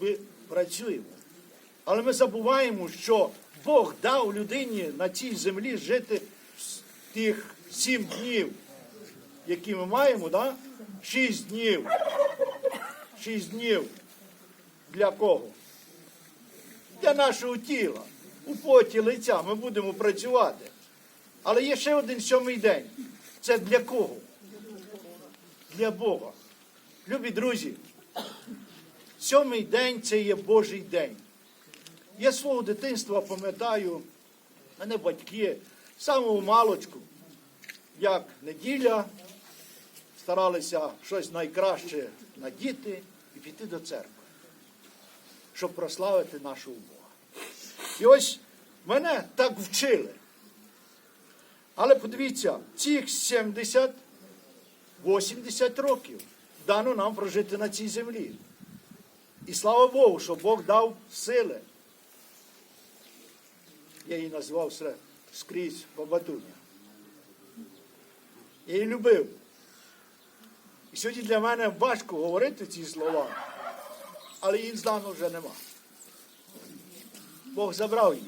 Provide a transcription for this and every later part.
ми працюємо. Але ми забуваємо, що Бог дав людині на цій землі жити тих сім днів, які ми маємо, да? шість днів. Шість днів. Для кого? Для нашого тіла. У поті лиця ми будемо працювати. Але є ще один сьомий день. Це для кого? Для Бога. Любі друзі, сьомий день це є Божий день. Я свого дитинства пам'ятаю, мене батьки самого малочку, як неділя, старалися щось найкраще надіти і піти до церкви, щоб прославити нашого Бога. І ось мене так вчили. Але подивіться, цих 70 80 років дано нам прожити на цій землі. І слава Богу, що Бог дав сили. Я її назвав сре- скрізь Бабатуня. Я її любив. І сьогодні для мене важко говорити ці слова, але її здано вже нема. Бог забрав її.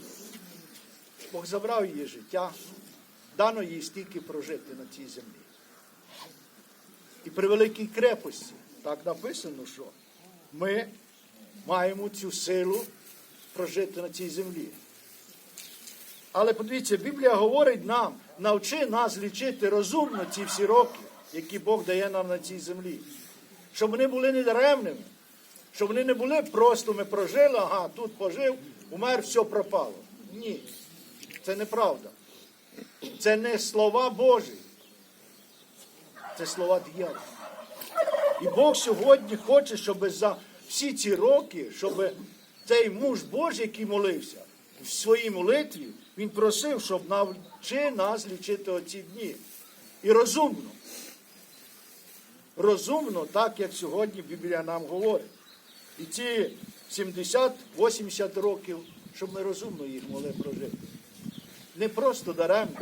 Бог забрав її життя, дано їй стільки прожити на цій землі. І при великій крепості, так написано, що ми маємо цю силу прожити на цій землі. Але подивіться, Біблія говорить нам, навчи нас лічити розумно ці всі роки, які Бог дає нам на цій землі. Щоб вони були недаремними, щоб вони не були просто ми прожили, ага, тут пожив, умер, все пропало. Ні, це неправда. Це не слова Божі. Це слова диявола. І Бог сьогодні хоче, щоб за всі ці роки, щоб цей муж Божий, який молився в своїй молитві, він просив, щоб навчи нас лічити оці дні. І розумно. Розумно, так як сьогодні Біблія нам говорить. І ці 70-80 років, щоб ми розумно їх могли прожити не просто даремно.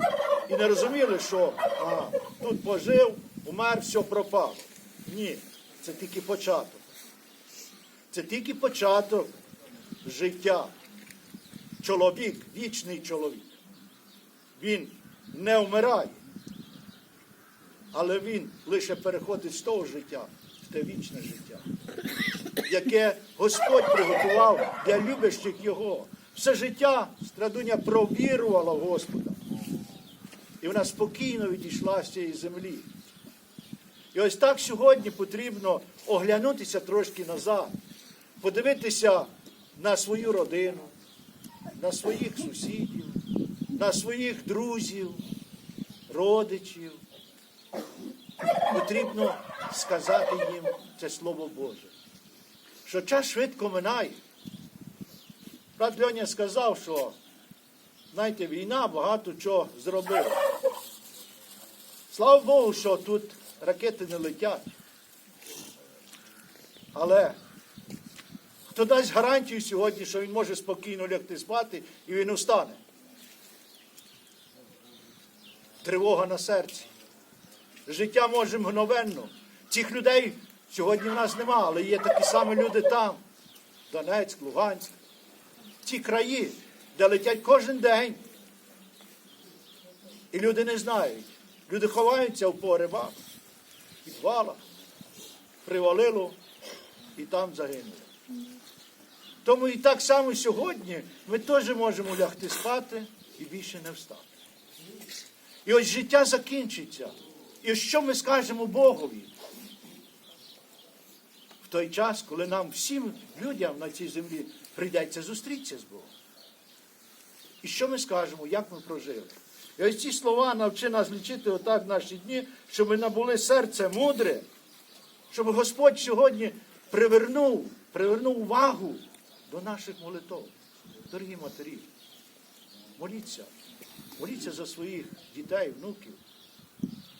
І не розуміли, що а, тут пожив, умер, все пропало. Ні, це тільки початок. Це тільки початок життя. Чоловік, вічний чоловік. Він не вмирає, але він лише переходить з того життя в те вічне життя, яке Господь приготував для любящих Його. Все життя страдуня провірувала Господа. І вона спокійно відійшла з цієї землі. І ось так сьогодні потрібно оглянутися трошки назад, подивитися на свою родину, на своїх сусідів, на своїх друзів, родичів. Потрібно сказати їм це Слово Боже, що час швидко минає. Брат Льоня сказав, що знаєте, війна багато чого зробила. Слава Богу, що тут ракети не летять. Але хто дасть гарантію сьогодні, що він може спокійно лягти спати і він устане? Тривога на серці. Життя може мгновенно. Цих людей сьогодні в нас нема, але є такі самі люди там. Донецьк, Луганськ. Ті краї, де летять кожен день. І люди не знають. Люди ховаються в погребах, підвалах, привалило і там загинули. Тому і так само сьогодні ми теж можемо лягти спати і більше не встати. І ось життя закінчиться. І що ми скажемо Богові? В той час, коли нам всім людям на цій землі прийдеться зустрітися з Богом. І що ми скажемо, як ми прожили? І ось ці слова навчи нас лічити отак наші дні, щоб ми набули серце мудре, щоб Господь сьогодні привернув, привернув увагу до наших молитов. Дорогі матері, моліться, моліться за своїх дітей, внуків,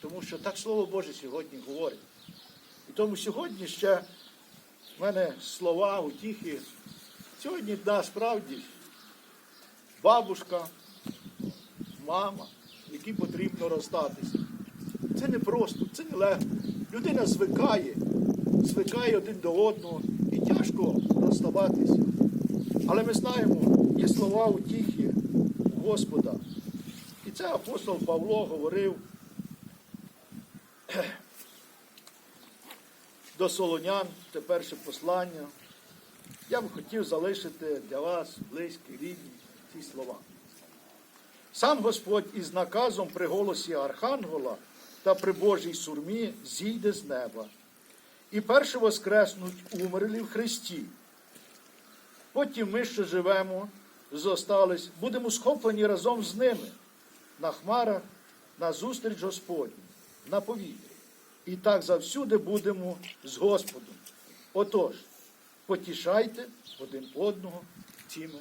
тому що так Слово Боже сьогодні говорить. І тому сьогодні ще в мене слова, утіхи. Сьогодні, да, справді, бабушка, мама, які потрібно розстатися. Це не просто, це не легко. Людина звикає, звикає один до одного тяжко розставати. колебатися. Але ми знаємо, є слова утіхи Господа. І це апостол Павло говорив до Солонян, це перше послання. Я б хотів залишити для вас, близькі, рідні, ці слова. Сам Господь із наказом при голосі Архангела та при Божій сурмі зійде з неба. І перше воскреснуть умерлі в Христі. Потім ми, що живемо, зостались, будемо схоплені разом з ними на хмарах, на зустріч Господню, на повітрі. І так завсюди будемо з Господом. Отож, потішайте один одного цими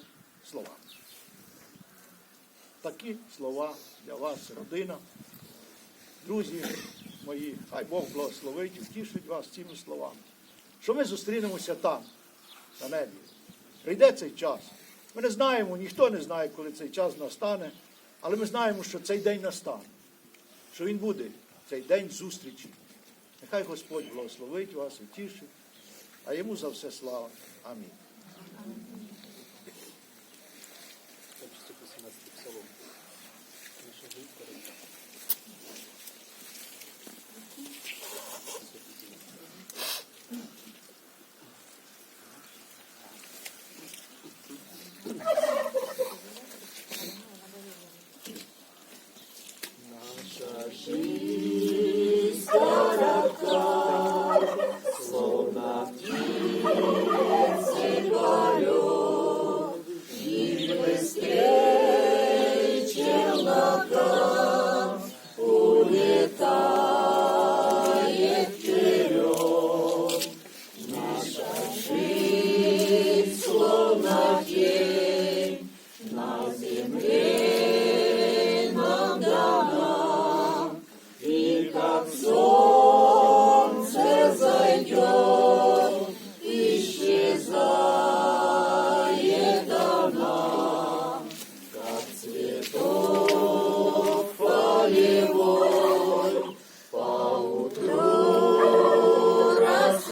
словами. Такі слова для вас, родина. Друзі мої, хай Бог благословить і втішить вас цими словами. Що ми зустрінемося там, на небі. Прийде цей час. Ми не знаємо, ніхто не знає, коли цей час настане, але ми знаємо, що цей день настане, що він буде, цей день зустрічі. Нехай Господь благословить вас і тішить, а йому за все слава. Амінь.